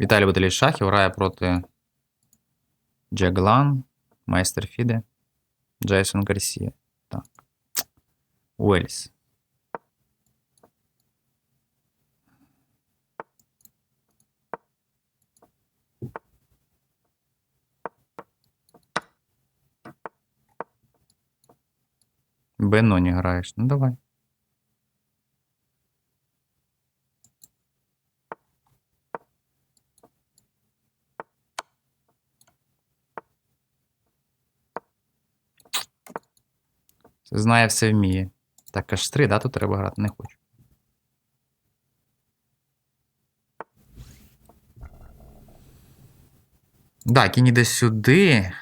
Віталій Баталій Шахів грає проти Джаглан, Майстер Фіде, Джейсон Гарсія. Так. Уельс. Бено не граєш. Ну давай. Знає все вміє. Так, аж 3, да, тут треба грати, не хочу. Так, кінь іде сюди.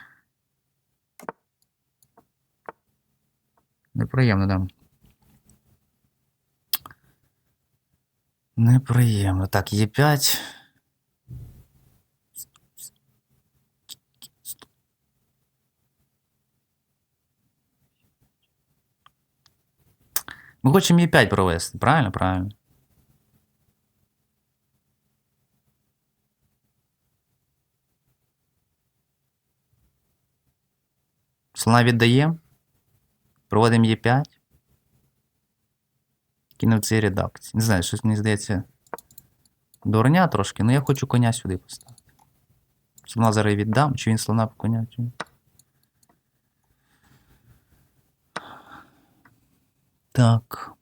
Неприємно, да. Неприємно. Так, Е5. Ми хочемо є 5 провести, правильно? Правильно. Слона віддаємо. Проводимо Е5. Кинув цей редакції. Не знаю, щось мені здається. Дурня трошки, але я хочу коня сюди поставити. Слона зараз віддам, чи він слона по коня, чи. Так.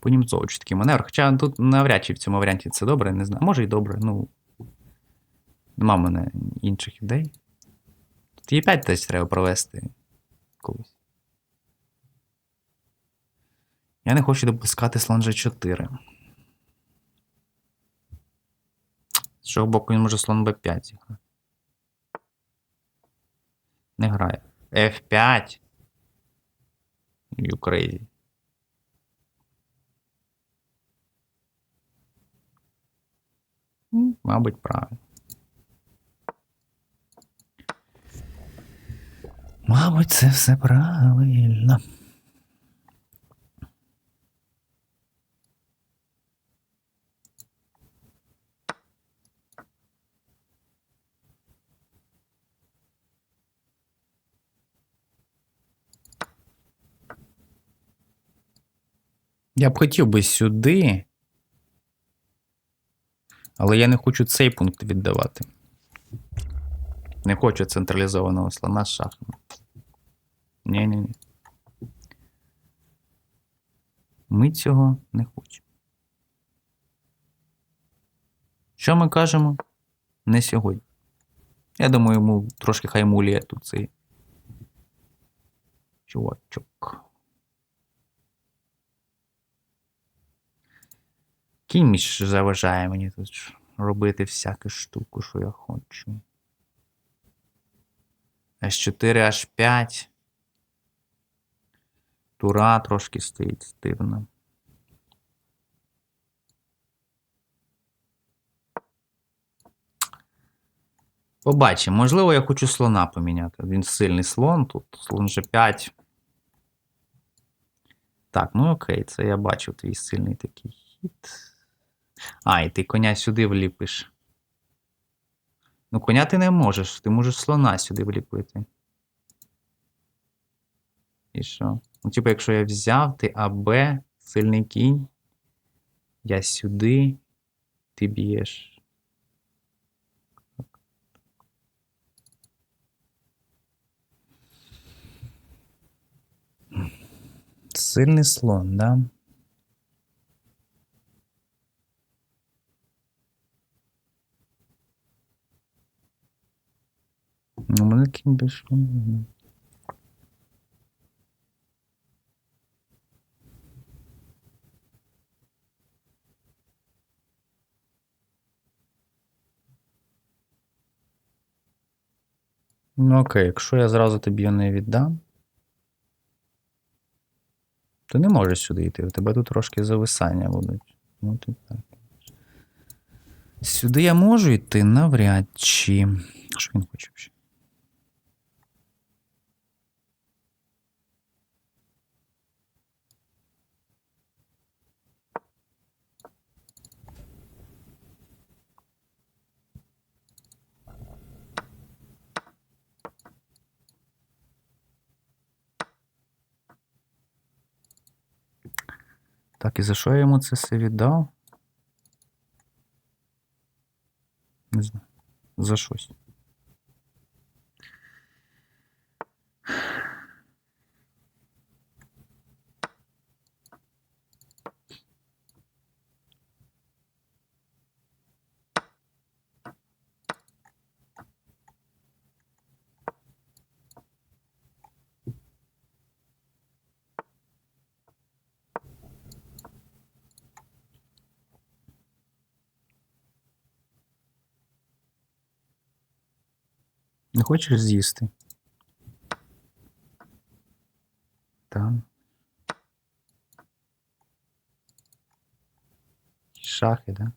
По німцовичу такий маневр. Хоча тут навряд чи в цьому варіанті це добре, не знаю. Може і добре, ну. Нема в мене інших ідей. Тут є 5 теж треба провести колись. Я не хочу допускати слон G4. З цього боку він може слон B5 зіграти. Не грає. F5. You crazy. М, Мабуть, правильно. Мабуть, це все правильно. Я б хотів би сюди. Але я не хочу цей пункт віддавати. Не хочу централізованого слона з шахами. Ні-ні-ні. Ми цього не хочемо. Що ми кажемо? Не сьогодні. Я думаю, йому трошки хай муліє тут цей чувачок. Кінь заважає мені тут робити всяку штуку, що я хочу. H4, H5. Тура трошки стоїть стивно. Побачимо. Можливо, я хочу слона поміняти. Він сильний слон тут. Слон G5. Так, ну окей, це я бачив твій сильний такий хід. А, і ти коня сюди вліпиш. Ну, коня ти не можеш, ти можеш слона сюди вліпити. І що? Ну, типу, якщо я взяв, ти АБ, сильний кінь. Я сюди, ти б'єш. Сильний слон, да? Ну, мене кінь більше. ну, Ну окей, якщо я зразу тобі його не віддам, то не можеш сюди йти. У тебе тут трошки зависання будуть. Ну, ти так. Сюди я можу йти навряд чи. Що він хоче Так, і за що я йому це все віддав? Не знаю. За щось. Не хочеш з'їсти? Там. Шахи, да?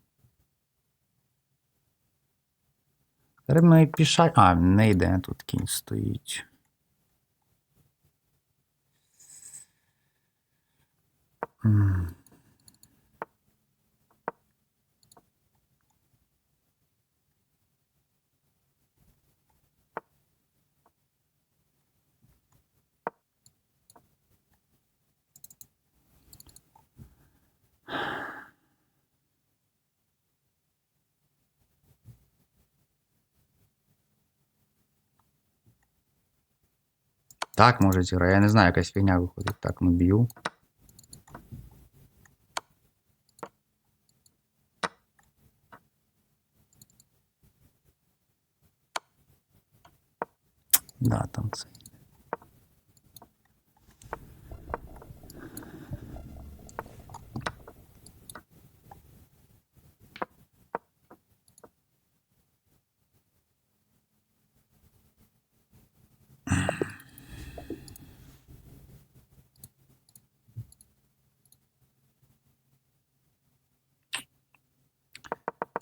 Ми пішать. А, не йде, тут кінь стоїть. М. Так, може зіграє. Я не знаю, якась фігня виходить. Так, ну б'ю. Да, там це.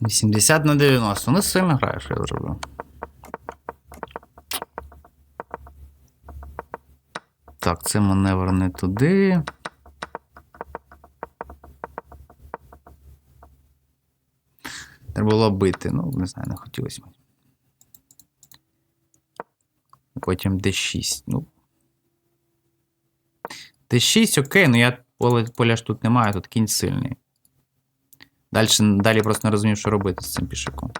Вісімдесят на 90. Ну, сильно грає, що я зроблю. Так, це маневр не туди. Треба було бити. Ну, не знаю, не хотілося мені. Потім D6. Ну. D6, окей, ну я поля ж тут немає, тут кінь сильний. Далі, далі просто не розумів, що робити з цим пішаком.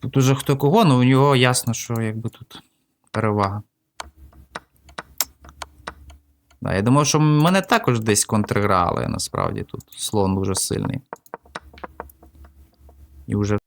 Тут уже хто кого, ну у нього ясно, що якби тут перевага. Да, я думав, що мене також десь контрграли, насправді тут слон дуже сильний. І вже